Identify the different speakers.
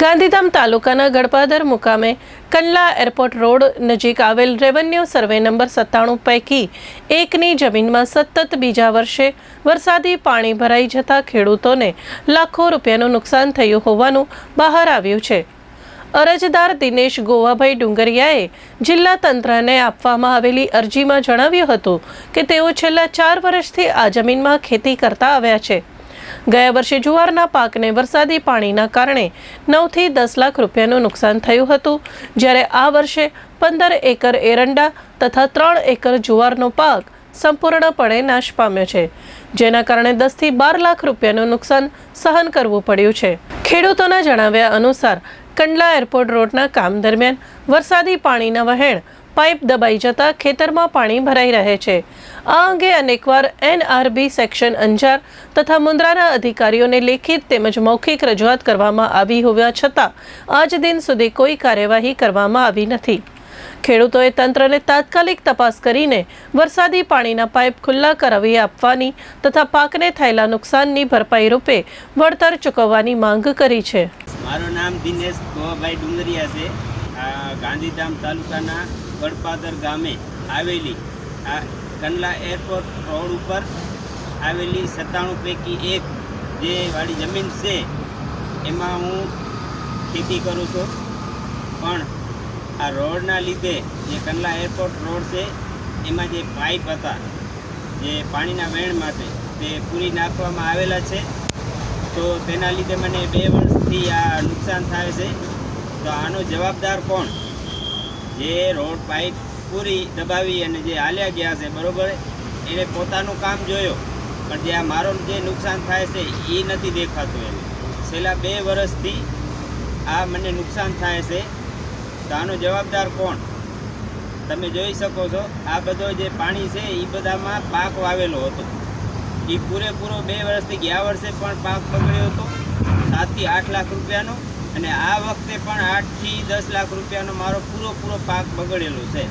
Speaker 1: ગાંધીધામ તાલુકાના ગડપાદર મુકામે Kandla airport road નજીક આવેલ રેવન્યુ સર્વે નંબર સત્તાણું પૈકી એકની જમીનમાં સતત બીજા વર્ષે વરસાદી પાણી ભરાઈ જતા ખેડૂતોને લાખો રૂપિયાનું નુકસાન થયું હોવાનું બહાર આવ્યું છે. અરજદાર દિનેશ ગોવાભાઈ ડુંગરિયાએ જિલ્લા તંત્રને આપવામાં આવેલી અરજીમાં જણાવ્યું હતું કે તેઓ છેલ્લા ચાર વર્ષથી આ જમીનમાં ખેતી કરતા આવ્યા છે. ગયા વર્ષે જુવારના પાકને વરસાદી પાણીના કારણે નવથી દસ લાખ રૂપિયાનું નુકસાન થયું હતું. જ્યારે આ વર્ષે પંદર એકર એરંડા તથા ત્રણ એકર જુવારનો પાક સંપૂર્ણપણે નાશ પામ્યો છે, જેના કારણે દસથી બાર લાખ રૂપિયાનું નુકસાન સહન કરવું પડ્યું છે. ખેડૂતોના જણાવ્યા અનુસાર, કંડલા એરપોર્ટ રોડના કામ દરમિયાન વરસાદી પાણીના વહેણ પાઇપ દબાઈ જતા ખેતરમાં પાણી ભરાઈ રહે છે. આ અંગે અનેકવાર એનઆરબી સેક્શન અંજાર તથા મુન્દ્રાના અધિકારીઓને લેખિત તેમજ મૌખિક રજૂઆત કરવામાં આવી હોવા છતાં આજ દિન સુધી કોઈ કાર્યવાહી કરવામાં આવી નથી. ખેડૂતોએ તંત્રને તાત્કાલિક તપાસ કરીને વરસાદી પાણીના પાઇપ ખુલ્લા કરાવી આપવાની તથા પાકને થયેલા નુકસાનની ભરપાઈ રૂપે વળતર ચૂકવવાની માંગ કરી છે.
Speaker 2: મારું નામ દિનેશ ડુંગરિયા છે. ગાંધીધામ તાલુકાના ગડપાદર ગામે આવેલી, આ કંડલા એરપોર્ટ રોડ ઉપર આવેલી સત્તાણું પૈકી એક જે વાળી જમીન છે, એમાં હું ખેતી કરું છું. પણ આ રોડના લીધે જે કંડલા એરપોર્ટ રોડ છે, એમાં જે પાઇપ હતા, જે પાણીના વેણ માટે તે પૂરી નાખવામાં આવેલા છે. તો તેના લીધે મને બે વર્ષથી આ નુકસાન થાય છે. તો આનો જવાબદાર કોણ? જે રોડ પાઇપ પૂરી દબાવી અને જે હાલ્યા ગયા છે, બરાબર? એને પોતાનું કામ જોયો. પણ જે આ મારો જે નુકસાન થાય છે એ નથી દેખાતું એને. છેલ્લા બે વર્ષથી આ મને નુકસાન થાય છે. તો આનો જવાબદાર કોણ? તમે જોઈ શકો છો, આ બધો જે પાણી છે એ બધામાં પાક વાવેલો હતો. એ પૂરેપૂરો બે વર્ષથી ગયા વર્ષે પણ પાક પકડ્યો હતો. સાતથી આઠ લાખ રૂપિયાનો. અને આ વખતે પણ આઠથી દસ લાખ રૂપિયાનો મારો પૂરો પૂરો પાક બગડેલો છે.